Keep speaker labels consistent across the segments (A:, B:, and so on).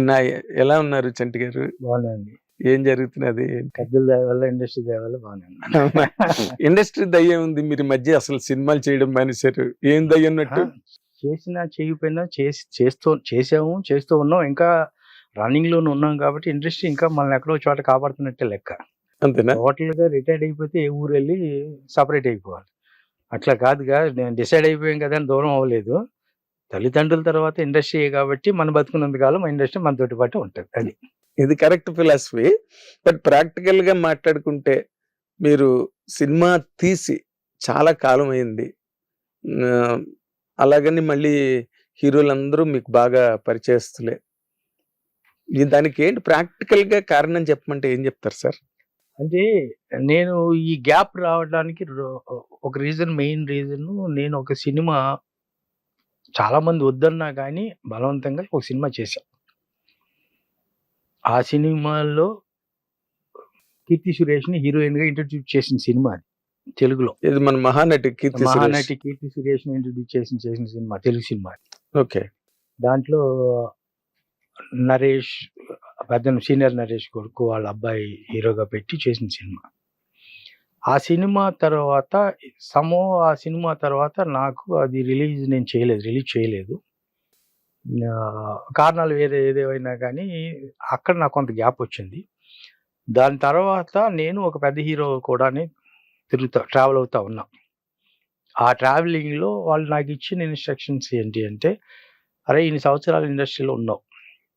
A: నా ఎలా ఉన్నారు చంటి గారు?
B: బాగున్నాయండి
A: ఏం జరుగుతున్నది?
B: పెద్దల దయ వల్ల ఇండస్ట్రీ దయ వల్ల బాగున్నాయండి
A: అవునా? ఇండస్ట్రీ దయ్యం ఉంది. మీరు మధ్య అసలు సినిమాలు చేయడం మానేశారు. ఏం దయ్యం ఉన్నట్టు?
B: చేసినా చేయకపోయినా చేసి చేస్తూ చేసాము చేస్తూ ఉన్నాం. ఇంకా రన్నింగ్లోనే ఉన్నాం కాబట్టి ఇండస్ట్రీ ఇంకా మనల్ని ఎక్కడో చోట కాపాడుతున్నట్టే లెక్క.
A: అంతేనా?
B: టోటల్గా రిటైర్డ్ అయిపోతే ఏ ఊరు వెళ్ళి సపరేట్ అయిపోవాలి. అట్లా కాదుగా నేను డిసైడ్ అయిపోయాం కదా అని దూరం అవ్వలేదు. తల్లిదండ్రుల తర్వాత ఇండస్ట్రీ కాబట్టి మన బతుకున్నంత కాలం ఇండస్ట్రీ మనతోటి పాటు ఉంటుంది. అది.
A: ఇది కరెక్ట్ ఫిలాసఫీ. బట్ ప్రాక్టికల్గా మాట్లాడుకుంటే మీరు సినిమా తీసి చాలా కాలం అయింది. అలాగని మళ్ళీ హీరోలందరూ మీకు బాగా పరిచయస్తులే. దానికి ఏంటి ప్రాక్టికల్గా కారణం చెప్పమంటే ఏం చెప్తారు సార్?
B: అంటే నేను ఈ గ్యాప్ రావడానికి ఒక రీజన్ మెయిన్ రీజన్ నేను ఒక సినిమా చాలా మంది వద్దన్నా కానీ బలవంతంగా ఒక సినిమా చేశాం. ఆ సినిమాలో కీర్తి సురేష్ని హీరోయిన్గా ఇంట్రడ్యూస్ చేసిన సినిమా అది తెలుగులో.
A: ఇది మన మహానటి కీర్తి
B: మహానటి కీర్తి సురేష్ని ఇంట్రడ్యూస్ చేసిన చేసిన సినిమా తెలుగు సినిమా
A: ఓకే.
B: దాంట్లో నరేష్ పెద్ద సీనియర్ నరేష్ కొడుకు వాళ్ళ అబ్బాయి హీరోగా పెట్టి చేసిన సినిమా. ఆ సినిమా తర్వాత సమో ఆ సినిమా తర్వాత నాకు అది రిలీజ్ నేను చేయలేదు రిలీజ్ చేయలేదు. కారణాలు వేరే ఏదేవైనా కానీ అక్కడ నాకు కొంత గ్యాప్ వచ్చింది. దాని తర్వాత నేను ఒక పెద్ద హీరో కూడానే తిరుగుతా ట్రావెల్ అవుతా ఉన్నా. ఆ ట్రావెలింగ్లో వాళ్ళు నాకు ఇచ్చిన ఇన్స్ట్రక్షన్స్ ఏంటి అంటే అరే ఇన్ని సంవత్సరాలు ఇండస్ట్రీలో ఉన్నావు.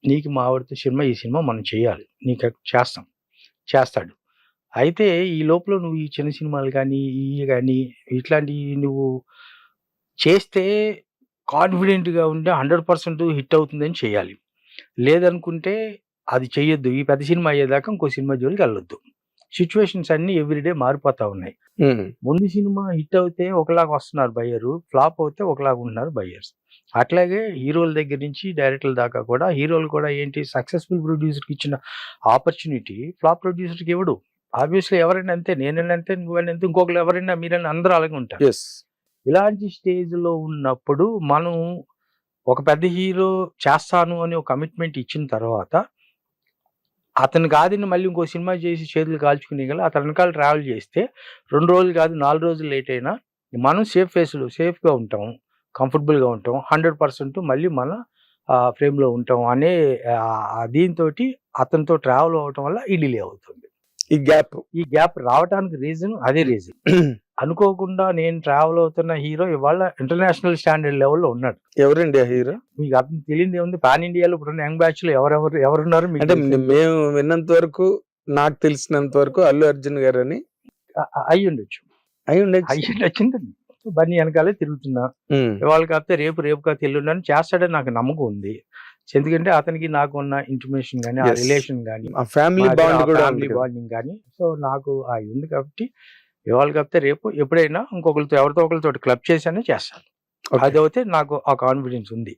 B: నీకు మా ఆవిడతో సినిమా ఈ సినిమా మనం చేయాలి. నీకు చేస్తాం. చేస్తాడు. అయితే ఈ లోపల నువ్వు ఈ చిన్న సినిమాలు కానీ ఇవి కానీ ఇట్లాంటివి నువ్వు చేస్తే కాన్ఫిడెంట్గా ఉంటే హండ్రెడ్ పర్సెంట్ హిట్ అవుతుందని చేయాలి. లేదనుకుంటే అది చెయ్యొద్దు. ఈ పెద్ద సినిమా అయ్యేదాకా ఇంకో సినిమా జోలికి వెళ్ళొద్దు. సిచ్యువేషన్స్ అన్నీ ఎవ్రీడే మారిపోతా ఉన్నాయి. ముందు సినిమా హిట్ అవుతే ఒకలాగా వస్తున్నారు బయ్యరు. ఫ్లాప్ అవుతే ఒకలాగా ఉంటున్నారు బయ్యర్స్. అట్లాగే హీరోల దగ్గర నుంచి డైరెక్టర్ల దాకా కూడా హీరోలు కూడా ఏంటి సక్సెస్ఫుల్ ప్రొడ్యూసర్కి ఇచ్చిన ఆపర్చునిటీ ఫ్లాప్ ప్రొడ్యూసర్కి ఇవ్వడు. ఆబ్వియస్లీ ఎవరైనా అంతే నేనైనా అంతే నువ్వైనా అంతే ఇంకొకరు ఎవరైనా మీరైనా అందరూ అలాగే ఉంటారు. ఇలాంటి స్టేజ్లో ఉన్నప్పుడు మనం ఒక పెద్ద హీరో చేస్తాను అని ఒక కమిట్మెంట్ ఇచ్చిన తర్వాత అతను కాదని మళ్ళీ ఇంకో సినిమా చేసి చేతులు కాల్చుకునే గల అతని వెనకాల ట్రావెల్ చేస్తే రెండు రోజులు కాదు నాలుగు రోజులు లేట్ అయినా మనం సేఫ్ ఫేస్లో సేఫ్గా ఉంటాం కంఫర్టబుల్గా ఉంటాం హండ్రెడ్ పర్సెంట్ మళ్ళీ మన ఫ్రేమ్లో ఉంటాం అనే దీంతో అతనితో ట్రావెల్ అవటం వల్ల ఈ డిలే అవుతుంది.
A: ఈ గ్యాప్.
B: ఈ గ్యాప్ రావడానికి రీజన్ అదే రీజన్. అనుకోకుండా నేను ట్రావెల్ అవుతున్న హీరో ఇవాళ ఇంటర్నేషనల్ స్టాండర్డ్ లెవెల్లో ఉన్నాడు.
A: ఎవరండి హీరో?
B: మీకు అర్థం తెలియదు ఏముంది? పాన్ ఇండియాలో ఇప్పుడు యంగ్ బ్యాచ్లో ఎవరెవరు ఎవరున్నారు
A: అంటే. మేము విన్నంత వరకు నాకు తెలిసినంత వరకు అల్లు అర్జున్ గారు అని
B: అ- అ- అయ్యి ఉండొచ్చు.
A: అయి ఉండొచ్చు.
B: అయ్యి వచ్చింది బన్నీ వెనకాలే తిరుగుతున్నా. ఇవాళ కాకపోతే రేపు రేపు కాకపోతే ఎల్లుండని చేస్తాడని నాకు నమ్మకం ఉంది. ఎందుకంటే అతనికి నాకు ఉన్న ఇంటిమేషన్ కానీ ఆ. రిలేషన్ కానీ
A: ఫ్యామిలీ బాండ్ కూడా
B: ఫ్యామిలీ
A: ఉంది కదా.
B: బాండింగ్ కానీ సో నాకు ఆ ఉంది కాబట్టి ఇవాళ కాకపోతే రేపు ఎప్పుడైనా ఇంకొకరితో ఎవరితో ఒకరితో క్లబ్ చేశానే చేస్తాను. అది అయితే నాకు ఆ కాన్ఫిడెన్స్ ఉంది.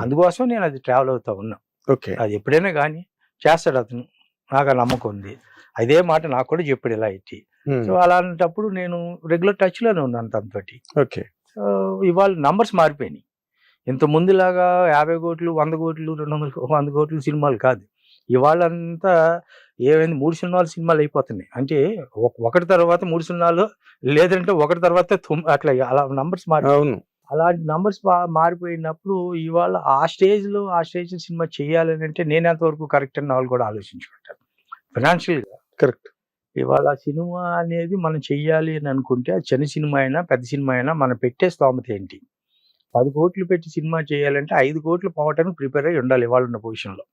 B: అందుకోసం నేను అది ట్రావెల్ అవుతా ఉన్నా.
A: ఓకే
B: అది ఎప్పుడైనా కానీ చేస్తాడు అతను. నాకు ఆ నమ్మకం ఉంది. అదే మాట నాకు కూడా చెప్పాడు ఇలా
A: ఉమ్,
B: సో అలాంటప్పుడు నేను రెగ్యులర్ టచ్లోనే ఉన్నాను తనతోటి.
A: ఓకే
B: సో ఇవాళ నంబర్స్ మారిపోయినాయి. ఇంత ముందులాగా యాభై కోట్లు వంద కోట్లు రెండు వందల వంద కోట్లు సినిమాలు కాదు. ఇవాళ అంతా ఏమైంది? మూడు సినిమాలు సినిమాలు అయిపోతున్నాయి. అంటే ఒక- ఒకటి తర్వాత మూడు సినిమాలు లేదంటే ఒకటి తర్వాత అట్లా అలా నంబర్స్ మారి
A: అవును.
B: అలాంటి నంబర్స్ మారిపోయినప్పుడు ఇవాళ ఆ స్టేజ్లో ఆ స్టేజ్ సినిమా చేయాలని అంటే నేను ఎంతవరకు కరెక్ట్ అని వాళ్ళు కూడా ఆలోచించుకుంటారు. ఫినాన్షియల్గా.
A: కరెక్ట్
B: ఇవాళ సినిమా అనేది మనం చెయ్యాలి అని అనుకుంటే చిన్న సినిమా అయినా పెద్ద సినిమా అయినా మనం పెట్టే స్తోమత ఏంటి? పది కోట్లు పెట్టి సినిమా చేయాలంటే ఐదు కోట్లు పోవటానికి ప్రిపేర్ అయి ఉండాలి ఇవాళ ఉన్న పొజిషన్లో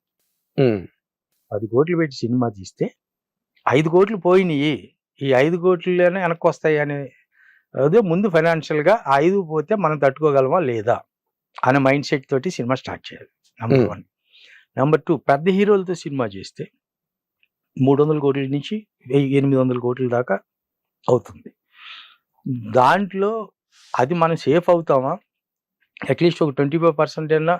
B: పది కోట్లు పెట్టి సినిమా తీస్తే ఐదు కోట్లు పోయినాయి. ఈ ఐదు కోట్లలోనే వెనక్కి వస్తాయి అనే అదే ముందు ఫైనాన్షియల్గా ఐదు పోతే మనం తట్టుకోగలమా లేదా అనే మైండ్ సెట్ తోటి సినిమా స్టార్ట్ చేయాలి. నెంబర్. వన్ నెంబర్ టూ పెద్ద హీరోలతో సినిమా చేస్తే మూడు వందల కోట్ల నుంచి ఎనిమిది వందల కోట్ల దాకా అవుతుంది. దాంట్లో అది మనం సేఫ్ అవుతామా? అట్లీస్ట్ ఒక ట్వంటీ ఫైవ్ పర్సెంట్ అయినా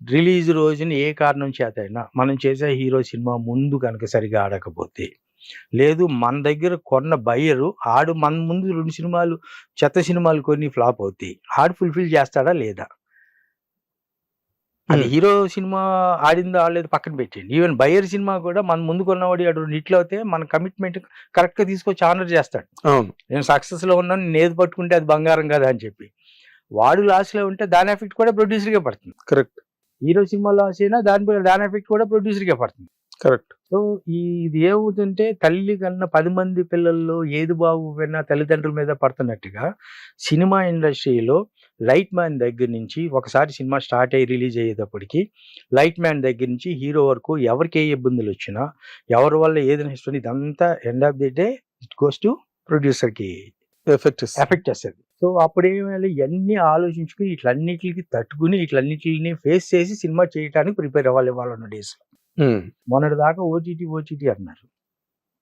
B: రిలీజ్ రోజున ఏ కారణం చేత అయినా మనం చేసే హీరో సినిమా ముందు కనుక సరిగా ఆడకపోతే. లేదు మన దగ్గర కొన్న బయ్యరు ఆడు మన ముందు రెండు సినిమాలు చెత్త సినిమాలు కొన్ని ఫ్లాప్ అవుతాయి. ఆడు ఫుల్ఫిల్ చేస్తాడా లేదా? అది. హీరో సినిమా ఆడిందో ఆడలేదు పక్కన పెట్టండి ఈవెన్ బయర్ సినిమా కూడా మన ముందు కొన్నవాడు అటు హిట్లు అయితే మన కమిట్మెంట్ కరెక్ట్గా తీసుకొచ్చి ఆనర్ చేస్తాడు. నేను సక్సెస్లో ఉన్నాను నేను ఏది పట్టుకుంటే అది బంగారం కదా అని చెప్పి. వాడు లాస్లో ఉంటే దాని ఎఫెక్ట్ కూడా ప్రొడ్యూసర్గా పడుతుంది.
A: కరెక్ట్
B: హీరో సినిమా లాస్ అయినా దాని దాని ఎఫెక్ట్ కూడా ప్రొడ్యూసర్గా పడుతుంది.
A: కరెక్ట్
B: సో ఈ ఇది ఏమవుతుంటే తల్లి కన్నా పది మంది పిల్లల్లో ఏది బాగుపోయినా తల్లిదండ్రుల మీద పడుతున్నట్టుగా సినిమా ఇండస్ట్రీలో లైట్ మ్యాన్ దగ్గర నుంచి ఒకసారి సినిమా స్టార్ట్ అయ్యి రిలీజ్ అయ్యేటప్పటికి లైట్ మ్యాన్ దగ్గర నుంచి హీరో వరకు ఎవరికి ఏ ఇబ్బందులు వచ్చినా ఎవరి వల్ల ఏదైనా హిస్టరీ ఇదంతా end of the day it goes to ప్రొడ్యూసర్కి
A: ఎఫెక్ట్
B: ఎఫెక్ట్ చేస్తుంది సో అప్పుడు ఏమైనా ఇవన్నీ ఆలోచించుకుని ఇట్లన్నిటికి తట్టుకుని ఇట్లన్నిటిని ఫేస్ చేసి సినిమా చేయడానికి ప్రిపేర్ అవ్వాలి వాళ్ళ డేస్ మొన్నటి దాకా ఓటీటీ ఓటీటీ అన్నారు.